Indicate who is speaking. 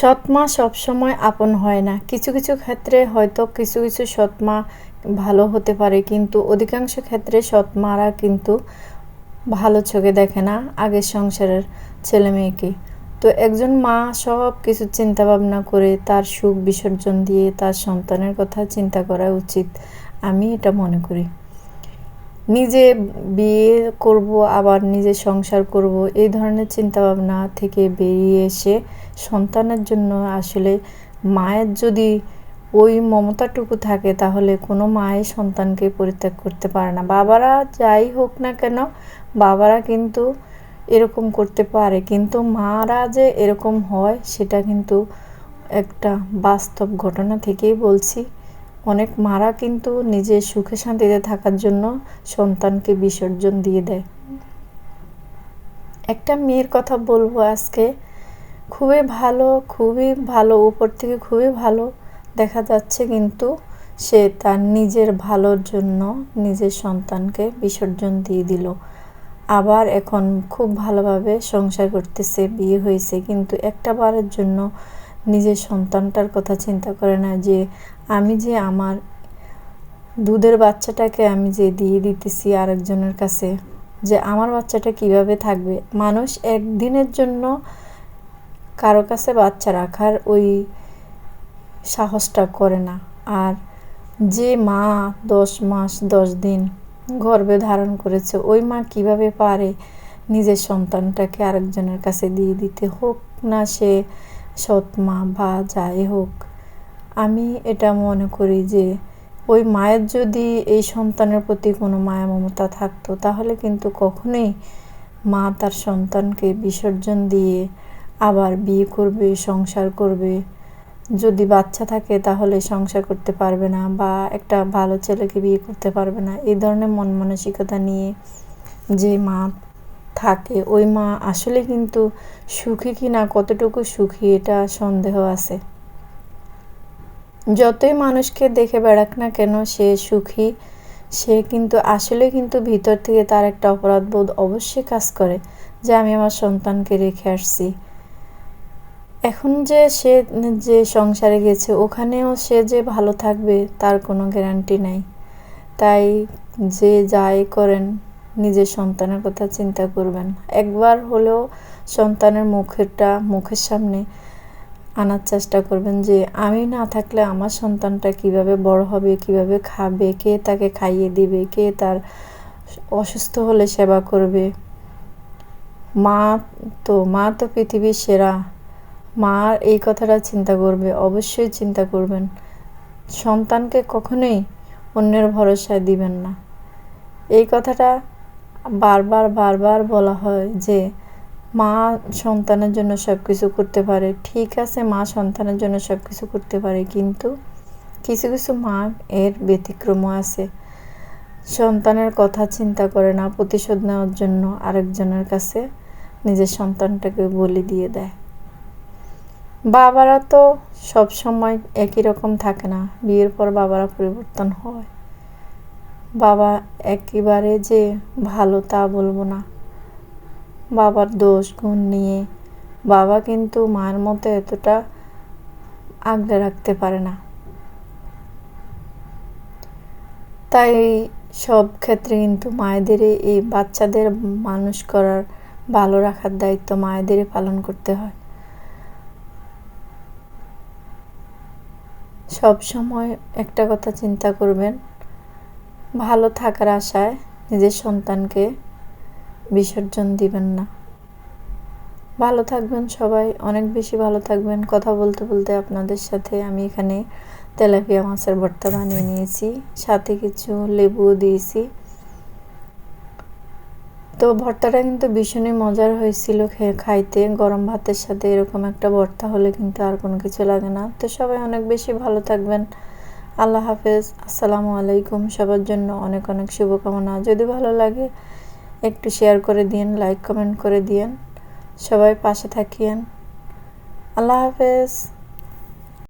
Speaker 1: সৎমা সবসময় আপন হয় না। কিছু কিছু ক্ষেত্রে হয়তো কিছু কিছু সৎমা ভালো হতে পারে, কিন্তু অধিকাংশ ক্ষেত্রে সৎমারা কিন্তু ভালো চোখে দেখে না আগের সংসারের ছেলে মেয়েকে। তো একজন মা সব কিছু চিন্তা ভাবনা করে তার সুখ বিসর্জন দিয়ে তার সন্তানের কথা চিন্তা করা উচিত। আমি এটা মনে করি। নিজে বিয়ে করব, আবার নিজে সংসার করব, এই ধরনের চিন্তাভাবনা থেকে বেরিয়ে এসে সন্তানের জন্য আসলে মায়ের যদি ওই মমতাটুকু থাকে, তাহলে কোনো মায়ের সন্তানকে পরিত্যাগ করতে পারে না। বাবারা যাই হোক না কেন, বাবারা কিন্তু এরকম করতে পারে, কিন্তু মারা যে এরকম হয়, সেটা কিন্তু একটা বাস্তব ঘটনা থেকেই বলছি। অনেক মারা কিন্তু নিজের সুখে শান্তিতে থাকার জন্য সন্তানকে বিসর্জন দিয়ে দেয়। একটা মেয়ের কথা বলব আজকে। খুবই ভালো খুবই ভালো, উপর থেকে খুবই ভালো দেখা যাচ্ছে কিন্তু সে তার নিজের ভালোর জন্য নিজের সন্তানকে বিসর্জন দিয়ে দিল। আবার এখন খুব ভালোভাবে সংসার করতেছে, বিয়ে হয়েছে কিন্তু একটা বারের জন্য নিজের সন্তানটার কথা চিন্তা করে না যে আমি যে আমার দুধের বাচ্চাটাকে আমি যে দিয়ে দিতেছি আরেকজনের কাছে, যে আমার বাচ্চাটা কীভাবে থাকবে? মানুষ একদিনের জন্য কারও কাছে বাচ্চা রাখার ওই সাহসটা করে না। আর যে মা দশ মাস, দশ দিন গর্ভে ধারণ করেছে, ওই মা কীভাবে পারে নিজের সন্তানটাকে আরেকজনের কাছে দিয়ে দিতে? হোক না সে সৎ মা বা যাই হোক আমি এটা মনে করি যে, ওই মায়ের যদি এই সন্তানের প্রতি কোনো মায়া মমতা থাকতো, তাহলে কিন্তু কখনোই মা তার সন্তানকে বিসর্জন দিয়ে আবার বিয়ে করবে, সংসার করবে। যদি বাচ্চা থাকে, তাহলে সংসার করতে পারবে না বা একটা ভালো ছেলেকে বিয়ে করতে পারবে না। এই ধরনের মন মানসিকতা নিয়ে যে মা থাকে, ওই মা আসলে কিন্তু সুখী কি না কতটুকু সুখী, এটা সন্দেহ আছে। যতই মানুষকে দেখে বেড়াক না কেন, সে সুখী। সে কিন্তু, আসলে কিন্তু ভিতর থেকে তার একটা অপরাধ বোধ অবশ্যই কাজ করে, যে আমি আমার সন্তানকে রেখে আসছি। এখন যে সে, যে সংসারে গেছে, ওখানেও সে যে ভালো থাকবে, তার কোনো গ্যারান্টি নাই। তাই যে যাই করেন, নিজের সন্তানের কথা চিন্তা করবেন। একবার হলেও সন্তানের মুখেরটা, মুখের সামনে আনার চেষ্টা করবেন যে আমি না থাকলে আমার সন্তানটা কীভাবে বড় হবে, কীভাবে খাবে, কে তাকে খাইয়ে দিবে, কে তার অসুস্থ হলে সেবা করবে। মা তো মা তো পৃথিবীর সেরা। মা এই কথাটা চিন্তা করবে, অবশ্যই চিন্তা করবেন। সন্তানকে কখনোই অন্যের ভরসায় দিবেন না। এই কথাটা বারবার বারবার বলা হয় যে মা সন্তানের জন্য সব কিছু করতে পারে। ঠিক আছে, মা সন্তানের জন্য সব কিছু করতে পারে, কিন্তু কিছু কিছু মা এর ব্যতিক্রমও আছে। সন্তানের কথা চিন্তা করে না, প্রতিশোধ নেওয়ার জন্য আরেকজনের কাছে নিজের সন্তানটাকে বলি দিয়ে দেয়। বাবারা তো সব সময় একই রকম থাকে না, বিয়ের পর বাবারা পরিবর্তন হয়। বাবা একেবারে যে ভালো তা বলব না। বাবার দোষ, গুণ নিয়ে। বাবা কিন্তু মায়ের মতো এতটা আগলে রাখতে পারে না। তাই সব ক্ষেত্রে কিন্তু মায়েদেরই এই বাচ্চাদের মানুষ করার, ভালো রাখার দায়িত্ব মায়েদেরই পালন করতে হয়। সব সময় একটা কথা চিন্তা করবেন, ভালো থাকার আশায় নিজের সন্তানকে বিসর্জন দিবেন না। ভালো থাকবেন সবাই, অনেক বেশি ভালো থাকবেন। কথা বলতে বলতে আপনাদের সাথে আমি এখানে তেলাপিয়া মাছের ভর্তা বানিয়ে নিয়েছি, সাথে কিছু লেবুও দিয়েছি। তো ভর্তাটা কিন্তু ভীষণই মজার হয়েছিল খাইতে। গরম ভাতের সাথে এরকম একটা ভর্তা হলে কিন্তু আর কোনো কিছু লাগে না। তো সবাই অনেক বেশি ভালো থাকবেন। আল্লাহ হাফেজ। আসসালামু আলাইকুম। সবার জন্য অনেক অনেক শুভকামনা। যদি ভালো লাগে একটু শেয়ার করে দিন লাইক কমেন্ট করে দিন সবাই পাশে থাকিয়েন। আল্লাহ হাফেজ।